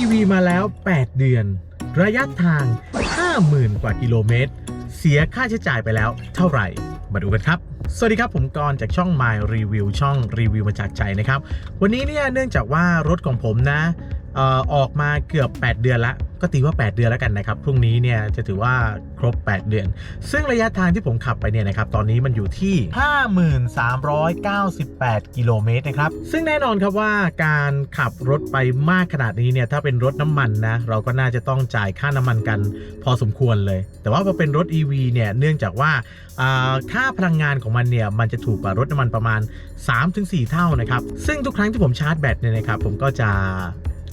EV มาแล้ว 8 เดือน ระยะทาง 50,000 กว่ากิโลเมตร เสียค่าใช้จ่ายไปแล้วเท่าไหร่ มาดูกันครับ สวัสดีครับผมกรจากช่อง My Review ช่องรีวิวมาจากใจนะครับ วันนี้เนี่ยเนื่องจากว่ารถของผมนะ ออกมาเกือบ 8 เดือนละ ก็ตีว่า 8 เดือนแล้วกันนะครับ พรุ่งนี้เนี่ยจะถือว่าครบ 8 เดือน ซึ่งระยะทางที่ผมขับไปเนี่ยนะครับ ตอนนี้มันอยู่ที่ 5398 กิโลเมตรนะครับ ซึ่งแน่นอนครับว่าการขับรถไปมากขนาดนี้เนี่ย ถ้าเป็นรถน้ำมันนะ เราก็น่าจะต้องจ่ายค่าน้ำมันกัน พอสมควรเลย แต่ว่าพอเป็นรถ EV เนี่ย เนื่องจากว่าอ่าค่าพลังงานของมันเนี่ย มันจะถูกกว่ารถน้ำมันประมาณ 3-4 เท่านะครับ ซึ่งทุกครั้งที่ผมชาร์จแบตเนี่ยนะครับ ผมก็จะ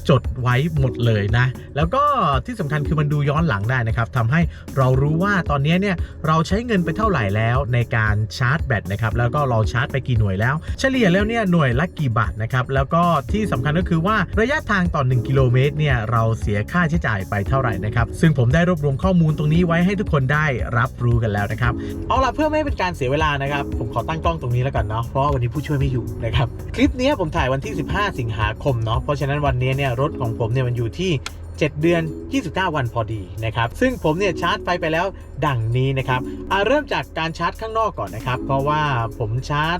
จดไว้หมดเลยนะ แล้วก็ที่สำคัญคือมันดูย้อนหลังได้นะครับทำให้เรารู้ว่าตอนนี้เนี่ยเราใช้เงินไปเท่าไหร่แล้วในการชาร์จแบตนะครับ แล้วก็เราชาร์จไปกี่หน่วยแล้ว เฉลี่ยแล้วเนี่ยหน่วยละกี่บาทนะครับ แล้วก็ที่สำคัญก็คือว่าระยะทางต่อ1กิโลเมตรเนี่ยเราเสียค่าใช้จ่ายไปเท่าไหร่นะครับ ซึ่งผมได้รวบรวมข้อมูลตรงนี้ไว้ให้ทุกคนได้รับรู้กันแล้วนะครับ เอาล่ะเพื่อไม่ให้เป็นการเสียเวลานะครับ ผมขอตั้งกล้องตรงนี้แล้วกันเนาะ เพราะว่าวันนี้ผู้ช่วยไม่อยู่นะครับ คลิปนี้ผมถ่ายวันที่ 15 สิงหาคมเนาะ เพราะฉะนั้นวันนี้เนี่ยรถของผมเนี่ยมันอยู่ที่ 7 เดือน 29 วันพอดีนะครับ ซึ่งผมเนี่ยชาร์จไฟไปแล้วดังนี้นะครับอ่าเริ่มจากการชาร์จข้างนอกก่อนนะครับ เพราะว่าผมชาร์จ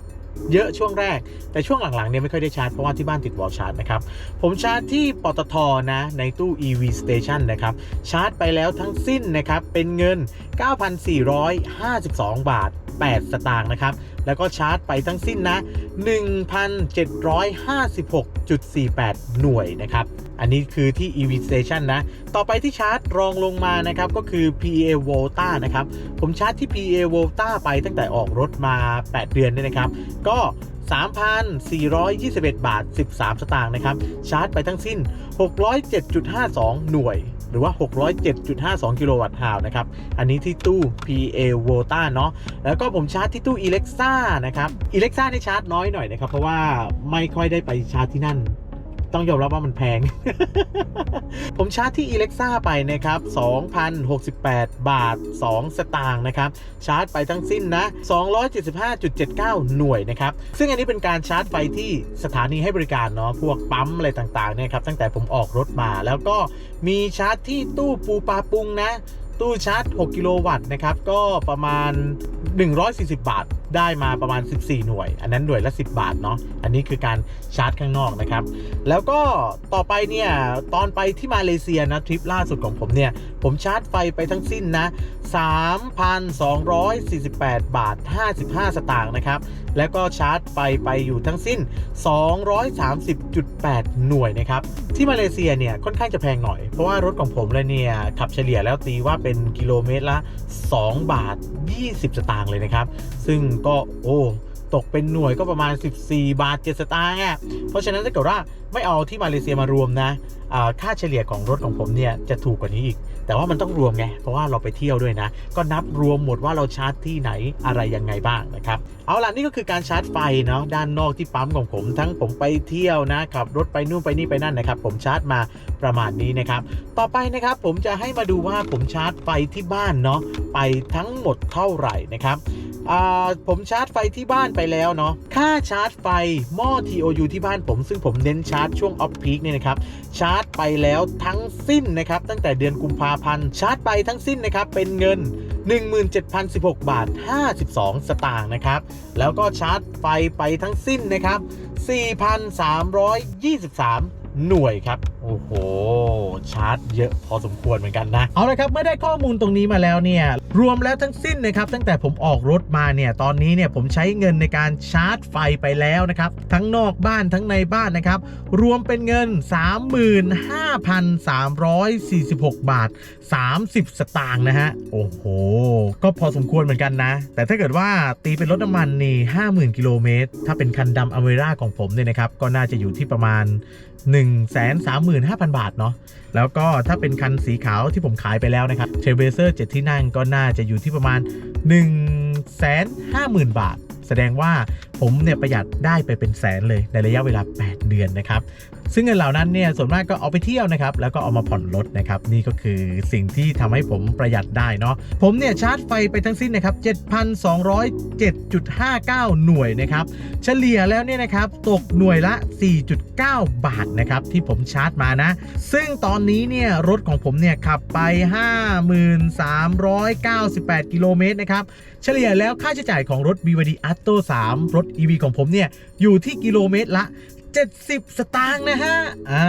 เยอะช่วงแรก แต่ช่วงหลังๆเนี่ยไม่ค่อยได้ชาร์จ เพราะว่าที่บ้านติดวอลชาร์จนะครับ ผมชาร์จที่ปตทนะ ในตู้ EV Station นะครับ ชาร์จไปแล้วทั้งสิ้นนะครับ เป็นเงิน 9,452 บาท 8 สตางค์นะครับ แล้วก็ชาร์จไปทั้งสิ้นนะ 1,756.48 หน่วยนะครับ อันนี้คือที่ EV Station นะ ต่อไปที่ชาร์จรองลงมานะครับ ก็คือ PA Volta นะครับ ผมชาร์จที่ PA Volta ไปตั้งแต่ออกรถมา 8 เดือนเนี่ยนะครับ ก็3,421 บาท 13 สตางค์นะครับ ชาร์จไปทั้งสิ้น 607.52 หน่วย หรือว่า 607.52 กิโลวัตต์ฮาวนะครับ อันนี้ที่ตู้ PA Volta เนาะ แล้วก็ผมชาร์จที่ตู้ Alexa นะครับ Alexa นี่ชาร์จน้อยหน่อยนะครับ เพราะว่าไม่ค่อยได้ไปชาร์จที่นั่น ต้องยอมรับว่ามันแพง ผมชาร์จที่ Alexa ไปนะครับ 2,068 บาท 2 สตางค์นะครับ ชาร์จไปทั้งสิ้นนะ 275.79 หน่วยนะครับ ซึ่งอันนี้เป็นการชาร์จไฟที่สถานีให้บริการเนาะ พวกปั๊มอะไรต่างๆเนี่ยครับ ตั้งแต่ผมออกรถมา แล้วก็มีชาร์จที่ตู้ปูปลาปุงนะ ตู้ชาร์จ 6 กิโลวัตต์นะครับ ก็ประมาณ 140 บาท ได้มาประมาณ 14 หน่วย อันนั้นหน่วยละ 10 บาทเนาะอันนี้คือการชาร์จข้างนอกนะครับ แล้วก็ต่อไปเนี่ย ตอนไปที่มาเลเซียนะทริปล่าสุดของผมเนี่ย ผมชาร์จไฟไปทั้งสิ้นนะ 3,248 บาท 55 สตางค์นะครับ แล้วก็ชาร์จไปไปอยู่ทั้งสิ้น 230.8 หน่วยนะครับ ที่มาเลเซียเนี่ยค่อนข้างจะแพงหน่อย เพราะว่ารถของผมเลยเนี่ย ขับเฉลี่ยแล้วตีว่าเป็นกิโลเมตรละ 2 บาท 20 สตางค์เลยนะครับ ซึ่งก็โอ้ ตกเป็นหน่วยก็ประมาณ 14 บาท 7 สตางค์อะเพราะฉะนั้นถ้าเกิดว่าไม่เอาที่มาเลเซียมารวมนะค่าเฉลี่ยของรถของผมเนี่ยจะถูกกว่านี้อีก แต่ว่ามันต้องรวมไง เพราะว่าเราไปเที่ยวด้วยนะ ก็นับรวมหมดว่าเราชาร์จที่ไหนอะไรยังไงบ้างนะครับ เอาล่ะนี่ก็คือการชาร์จไฟเนาะด้านนอกที่ปั๊มของผม ทั้งผมไปเที่ยวนะขับรถไปนู่นไปนี่ไปนั่นนะครับ ผมชาร์จมาประมาณนี้นะครับ ต่อไปนะครับผมจะให้มาดูว่าผมชาร์จไฟที่บ้านเนาะไปทั้งหมดเท่าไหร่นะครับ ผมชาร์จไฟที่บ้านไปแล้วเนาะค่าชาร์จไฟหม้อ TOU ที่บ้านผม ซึ่งผมเน้นชาร์จช่วงออฟพีคเนี่ยนะครับชาร์จไปแล้วทั้งสิ้นนะครับตั้งแต่เดือนกุมภาพันธ์ชาร์จไปทั้งสิ้นนะครับเป็นเงิน 17,016 บาท 52 สตางค์นะครับแล้วก็ชาร์จไฟไปทั้งสิ้นนะครับ 4,323 หน่วยครับ โอ้โห ชาร์จเยอะพอสมควรเหมือนกันนะ เอาละครับ เมื่อได้ข้อมูลตรงนี้มาแล้วเนี่ย รวมแล้วทั้งสิ้นนะครับ ตั้งแต่ผมออกรถมาเนี่ย ตอนนี้เนี่ยผมใช้เงินในการชาร์จไฟไปแล้วนะครับ ทั้งนอกบ้านทั้งในบ้านนะครับ รวมเป็นเงิน 35,346 บาท 30 สตางค์นะฮะ โอ้โห ก็พอสมควรเหมือนกันนะ แต่ถ้าเกิดว่าตีเป็นรถน้ำมันนี่50,000กิโลเมตรถ้าเป็นคันดำอเมร่าของผมเนี่ยนะครับ ก็น่าจะอยู่ที่ประมาณ 135,000 บาทเนาะแล้วก็ถ้าเป็นคันสีขาวที่ผมขายไปแล้วนะครับเชเวเซอร์7ที่นั่งก็น่าจะอยู่ที่ประมาณ 150,000 บาท แสดงว่าผมเนี่ยประหยัดได้ไปเป็นแสนเลยในระยะเวลา 8 เดือนนะครับ ซึ่งเงินเหล่านั้นเนี่ยส่วนมากก็เอาไปเที่ยวนะครับแล้วก็เอามาผ่อนรถนะครับนี่ก็คือสิ่งที่ทำให้ผมประหยัดได้เนาะผมเนี่ยชาร์จไฟไปทั้งสิ้นนะครับ7,207.59 หน่วยนะครับเฉลี่ยแล้วเนี่ยนะครับตกหน่วยละ 4.9 บาทนะครับที่ผมชาร์จมานะ ซึ่งตอนนี้เนี่ยรถของผมเนี่ยขับไป 5398 กิโลเมตรนะครับเฉลี่ยแล้วค่าใช้จ่ายของรถ BYD Atto 3 รถ EV ของผมเนี่ยอยู่ที่กิโลเมตรละ 70 สตางค์นะฮะ อ่า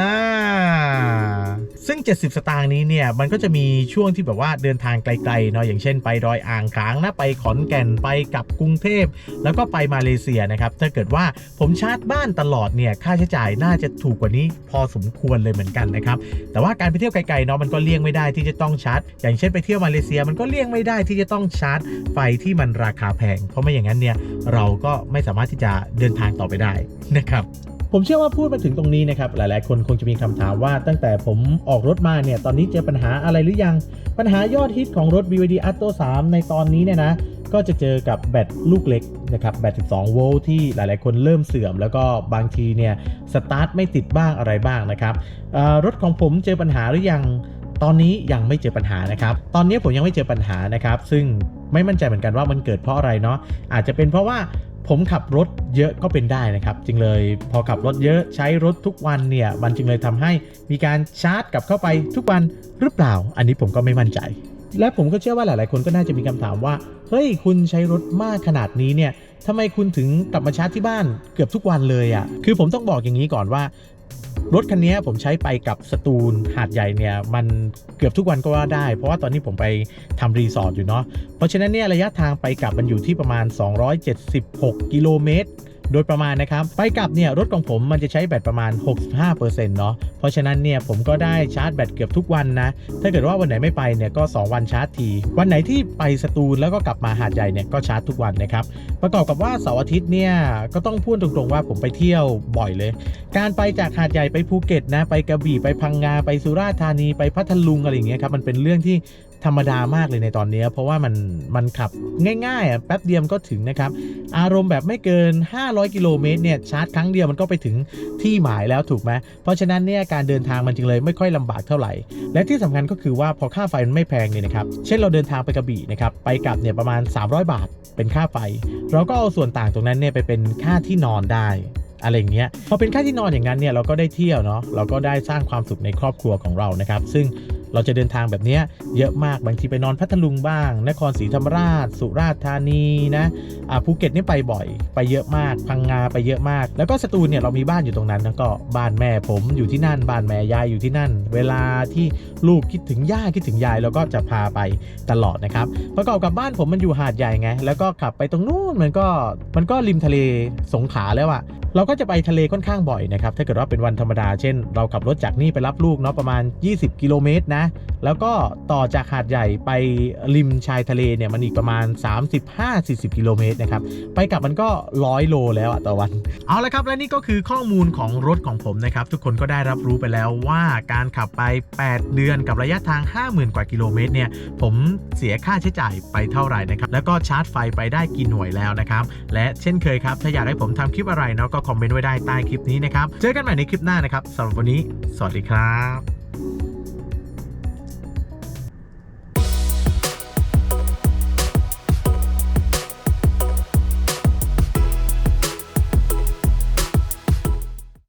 ซึ่ง 70 สตางค์นี้เนี่ย มันก็จะมีช่วงที่แบบว่าเดินทางไกลๆเนาะอย่างเช่นไปดอยอ่างขางนะ ไปขอนแก่นไปกับกรุงเทพ แล้วก็ไปมาเลเซียนะครับ ถ้าเกิดว่าผมชาร์จบ้านตลอดเนี่ย ค่าใช้จ่ายน่าจะถูกกว่านี้พอสมควรเลยเหมือนกันนะครับ แต่ว่าการไปเที่ยวไกลๆเนาะมันก็เลี่ยงไม่ได้ที่จะต้องชาร์จ อย่างเช่นไปเที่ยวมาเลเซียมันก็เลี่ยงไม่ได้ที่จะต้องชาร์จไฟที่มันราคาแพง เพราะไม่อย่างนั้นเนี่ยเราก็ไม่สามารถที่จะเดินทางต่อไปได้นะครับ ผมเชื่อว่าพูดมาถึงตรงนี้นะครับหลายๆ คนคงจะมีคำถามว่าตั้งแต่ผมออกรถมาเนี่ยตอนนี้เจอปัญหาอะไรหรือยัง ปัญหายอดฮิตของรถ BYD Atto 3 ในตอนนี้เนี่ยนะก็จะเจอกับแบตลูกเล็กนะครับแบต 12 โวลต์ที่หลาย ๆ คนเริ่มเสื่อม แล้วก็บางทีเนี่ยสตาร์ทไม่ติดบ้างอะไรบ้างนะครับรถของผมเจอปัญหาหรือยังตอนนี้ยังไม่เจอปัญหานะครับ ตอนนี้ผมยังไม่เจอปัญหานะครับ ซึ่งไม่มั่นใจเหมือนกันว่ามันเกิดเพราะอะไรเนาะอาจจะเป็นเพราะว่า ผมขับรถเยอะก็เป็นได้นะครับ จึงเลยพอขับรถเยอะใช้รถทุกวันเนี่ยมันจึงเลยทำให้มีการชาร์จกลับเข้าไปทุกวันหรือเปล่า อันนี้ผมก็ไม่มั่นใจ และผมก็เชื่อว่าหลาย ๆ คนก็น่าจะมีคำถามว่าเฮ้ยคุณใช้รถมากขนาดนี้เนี่ยทำไมคุณถึงกลับมาชาร์จที่บ้านเกือบทุกวันเลยอะ่ะ คือผมต้องบอกอย่างนี้ก่อนว่า รถคันนี้ผมใช้ไปกับสตูลหาดใหญ่เนี่ยมันเกือบทุกวันก็ว่าได้ เพราะว่าตอนนี้ผมไปทำรีสอร์ทอยู่เนาะเพราะฉะนั้นเนี่ยระยะทางไปกลับมันอยู่ที่ประมาณ 276 กิโลเมตร โดยประมาณนะครับ ไปกลับเนี่ยรถของผมมันจะใช้แบตประมาณ 65%เนาะเพราะฉะนั้นเนี่ยผมก็ได้ชาร์จแบตเกือบทุกวันนะ ถ้าเกิดว่าวันไหนไม่ไปเนี่ยก็ 2 วันชาร์จที วันไหนที่ไปสตูลแล้วก็กลับมาหาดใหญ่เนี่ยก็ชาร์จทุกวันนะครับประกอบกับว่าเสาร์อาทิตย์เนี่ยก็ต้องพูดตรงๆว่าผมไปเที่ยวบ่อยเลย การไปจากหาดใหญ่ไปภูเก็ตนะไปกระบี่ไปพังงาไปสุราษฎร์ธานีไปพัทลุงอะไรอย่างเงี้ยครับมันเป็นเรื่องที่ ธรรมดามากเลยในตอนนี้ เพราะว่ามันมันขับง่ายๆอะแป๊บเดียวมันก็ถึงนะครับ อารมณ์แบบไม่เกิน 500 กิโลเมตรเนี่ยชาร์จครั้งเดียวมันก็ไปถึงที่หมายแล้วถูกไหมเพราะฉะนั้นเนี่ยการเดินทางมันจึงเลยไม่ค่อยลำบากเท่าไหร่ และที่สำคัญก็คือว่าพอค่าไฟมันไม่แพงเนี่ยนะครับเช่นเราเดินทางไปกระบี่นะครับไปกลับเนี่ยประมาณ 300 บาทเป็นค่าไฟ เราก็เอาส่วนต่างตรงนั้นเนี่ยไปเป็นค่าที่นอนได้อะไรอย่างเงี้ยพอเป็นค่าที่นอนอย่างนั้นเนี่ยเราก็ได้เที่ยวเนาะเราก็ได้สร้างความสุขในครอบครัวของเรานะครับ ซึ่ง เราจะเดินทางแบบนี้เยอะมากบางทีไปนอนพัทลุงบ้าง นครศรีธรรมราช สุราษฎร์ธานีนะอ่าภูเก็ตนี่ไปบ่อย ไปเยอะมาก พังงาไปเยอะมาก แล้วก็สตูลเนี่ยเรามีบ้านอยู่ตรงนั้นแล้วก็บ้านแม่ผมอยู่ที่นั่น บ้านแม่ยายอยู่ที่นั่น เวลาที่ลูกคิดถึงย่าคิดถึงยายเราก็จะพาไปตลอดนะครับประกอบกับบ้านผมมันอยู่หาดใหญ่ไงแล้วก็ขับไปตรงนู้นมันก็มันก็ริมทะเลสงขลาแล้วอะ เราก็จะไปทะเลค่อนข้างบ่อยนะครับ ถ้าเกิดว่าเป็นวันธรรมดา เช่น เราขับรถจากนี่ไปรับลูกเนาะประมาณ 20 กิโลเมตรนะ แล้วก็ต่อจากหาดใหญ่ไปริมชายทะเลเนี่ยมันอีกประมาณ 35-40 กิโลเมตรนะครับ ไปกลับมันก็ร้อยโลแล้วอะต่อวัน เอาละครับและนี่ก็คือข้อมูลของรถของผมนะครับ ทุกคนก็ได้รับรู้ไปแล้วว่าการขับไป 8 เดือนกับระยะทาง 50,000 กว่ากิโลเมตรเนี่ยผมเสียค่าใช้จ่ายไปเท่าไหร่นะครับ แล้วก็ชาร์จไฟไปได้กี่หน่วยแล้วนะครับ และเช่นเคยครับถ้าอยากให้ผมทำคลิปอะไรเนาะก็คอมเมนต์ไว้ได้ใต้คลิปนี้นะครับ เจอกันใหม่ในคลิปหน้านะครับสำหรับวันนี้ สวัสดีครับ